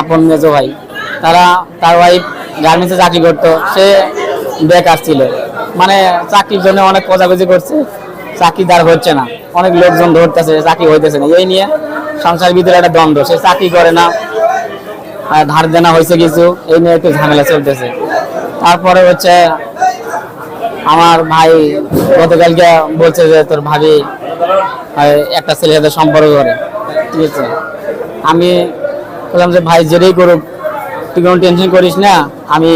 আপন মেজো ভাই, তারা তার ওয়াইফ গার্মেন্টসে চাকরি করতো, সে বেকার ছিল। মানে চাকরির জন্য অনেক খোঁজাখুঁজি করছে, চাকরি তার হচ্ছে না। অনেক লোকজন ধরতেছে, চাকরি হইতেছে না। এই নিয়ে সংসার ভিতরে একটা দ্বন্দ্ব। সে চাকরি করে না ধার দেনা হয়েছে কিছু, এই নিয়ে একটু ঝামেলা চলতেছে। তারপরে হচ্ছে আমার ভাই গতকালকে বলছে যে তোর ভাবি একটা ছেলের সাথে সম্পর্ক করে, ঠিক আছে? আমি বললাম যে, ভাই, যেটাই করুক, তুই কোনো টেনশন করিস না, আমি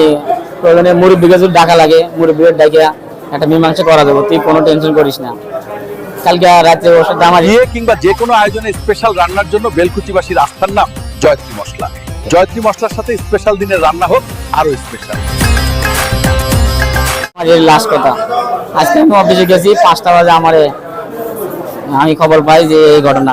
প্রয়োজনে মুরব্বীকে যদি ডাকা লাগে মুরব্বীর ডাকে একটা মীমাংসা করা দেবো, তুই কোনো টেনশন করিস না। কালকে রাতে সাথে আমার বিয়ে কিংবা যে কোনো আয়োজনে স্পেশাল রান্নার জন্য বেলকুচিবাসীর আস্থার নাম জয়ত্রী মশলা। জয়ত্রী মশলার সাথে স্পেশাল দিনের রান্না হোক, আরও স্পেশাল আমার এই লাস্ট কথা। আজকে আমি অফিসে গেছি, পাঁচটা বাজে আমার আমি খবর পাই যে এই ঘটনা।